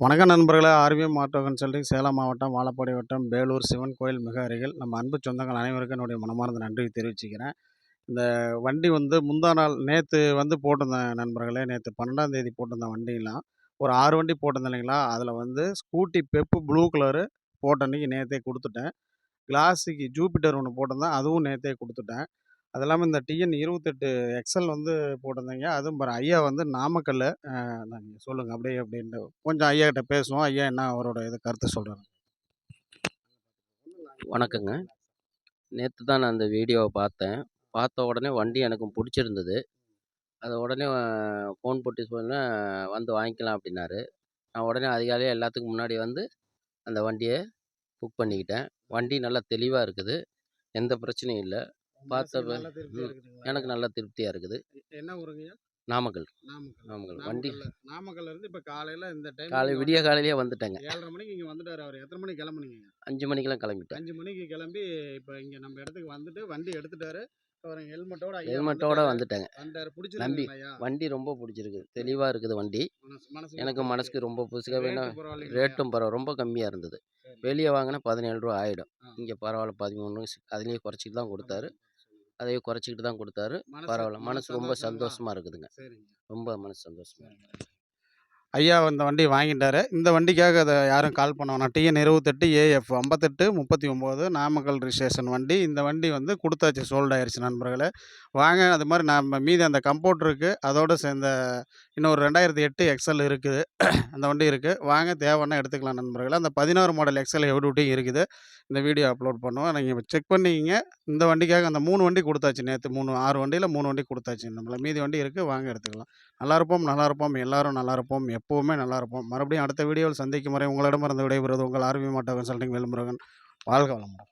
வணக்கம் நண்பர்களே. ORVM auto consulting Salem மாவட்டம் வாழப்பாடி வட்டம் பேலூர் சிவன் கோயில் மிக அருகில். நம்ம அன்பு சொந்தங்கள் அனைவருக்கும் என்னுடைய மனமார்ந்த நன்றி தெரிவிச்சுக்கிறேன். இந்த வண்டி வந்து முந்தா நாள் நேற்று வந்து போட்டிருந்தேன் நண்பர்களே. நேற்று பன்னெண்டாம் தேதி போட்டிருந்தேன் வண்டிலாம் ஒரு ஆறு வண்டி போட்டிருந்தேன் இல்லைங்களா? அதில் வந்து ஸ்கூட்டி பெப்பு ப்ளூ கலரு போட்ட அன்றைக்கி நேற்றே கொடுத்துட்டேன். கிளாஸுக்கு ஜூபிட்டர் ஒன்று போட்டிருந்தேன் அதுவும் நேற்றே கொடுத்துட்டேன். அது இல்லாமல் இந்த டிஎன் இருபத்தெட்டு எக்ஸல் வந்து போட்டிருந்தீங்க. அதுவும் பாரு ஐயா வந்து நாமக்கல்ல நீங்கள் சொல்லுங்கள் அப்படியே அப்படின்ட்டு. கொஞ்சம் ஐயா கிட்ட பேசுவோம். ஐயா என்ன அவரோட இது கருத்து சொல்கிறாங்க வணக்கங்க. நேற்று தான் நான் அந்த வீடியோவை பார்த்தேன். பார்த்த உடனே வண்டி எனக்கு பிடிச்சிருந்தது. அதை உடனே ஃபோன் போட்டு சொன்னேன் வந்து வாங்கிக்கலாம் அப்படின்னாரு. நான் உடனே அதிகாலையே எல்லாத்துக்கும் முன்னாடி வந்து அந்த வண்டியை புக் பண்ணிக்கிட்டேன். வண்டி நல்லா தெளிவாக இருக்குது. எந்த பிரச்சனையும் இல்லை. பார்த்த ப- நல்லா திருப்தியா ம். இருக்குதுங்களா? எனக்கு நல்லா திருப்தியாக இருக்குது. என்ன ஊருங்கய்யா? நாமக்கல். நாமக்கல்? நாமக்கல். வண்டி நாமக்கல்ல இருந்து இப்போ காலையில் இந்த டைம் காலை விடிய காலையிலேயே வந்துட்டேங்க. ஏழரை மணிக்கு இங்கே வந்துட்டார் அவர். எத்தனை மணிக்கு கிளம்புனீங்க அஞ்சு மணிக்கெல்லாம் கிளம்பிட்டேன். அஞ்சு மணிக்கு கிளம்பி இப்போ இங்கே நம்ம இடத்துக்கு வந்துட்டு வண்டி எடுத்துட்டாரு. ஹெல்மெட்டோட ஹெல்மெட்டோட வந்துட்டேங்க. நம்பி வண்டி ரொம்ப பிடிச்சிருக்கு. தெளிவாக இருக்குது வண்டி. எனக்கு மனசுக்கு ரொம்ப புதுசாக வேணும்? ரேட்டும் பரவ ரொம்ப கம்மியாக இருந்தது. வெளியே வாங்கினா பதினேழு ரூபா ஆகிடும். இங்கே பரவாயில்ல பதிமூணு அதுலேயே குறைச்சிட்டு தான் கொடுத்தாரு. அதையே குறைச்சிக்கிட்டு தான் கொடுத்தாரு. பரவாயில்ல மனசு ரொம்ப? சந்தோஷமாக இருக்குதுங்க. ரொம்ப மனசு சந்தோஷமாக இருக்குது ஐயா இந்த வண்டி வாங்கிட்டாரு. இந்த வண்டிக்காக அதை யாரும் கால் பண்ண வேணாம். டிஎன் இருபத்தெட்டு ஏஎஃப் ஐம்பத்தெட்டு முப்பத்தி ஒம்பது நாமக்கல் ரிஜிஸ்ட்ரேஷன் வண்டி. இந்த வண்டி வந்து கொடுத்தாச்சு சோல்ட் ஆயிடுச்சு நண்பர்களே. வாங்க அது மாதிரி நம்ம மீதி அந்த கம்போர்ட் இருக்குது அதோடு சேர்ந்த இன்னொரு ரெண்டாயிரத்தி எட்டு எக்ஸல் இருக்குது. அந்த வண்டி இருக்குது வாங்க தேவைன்னா எடுத்துக்கலாம் நண்பர்களே. அந்த பதினாறு மாடல் எக்ஸல் எவ்வளோட்டையும் இருக்குது. இந்த வீடியோ அப்லோட் பண்ணுவோம். நீங்கள் செக் பண்ணிக்கிங்க. இந்த வண்டிக்காக அந்த மூணு வண்டி கொடுத்தாச்சு. நேற்று மூணு ஆறு வண்டியில் மூணு வண்டி கொடுத்தாச்சு நம்மள மீதி வண்டி இருக்குது வாங்க எடுத்துக்கலாம். நல்லா இருப்போம் நல்லா இருப்போம். எல்லாரும் நல்லா இருப்போம். எப்போவுமே நல்லா இருப்போம். மறுபடியும் அடுத்த வீடியோவில் சந்திக்கும் வரை உங்களிடமிருந்து விடைபெறுவது உங்கள் ஆர்வி மாட்டோ கன்சல்டிங் வேல்முருகன். வாழ்க வளமுடன்.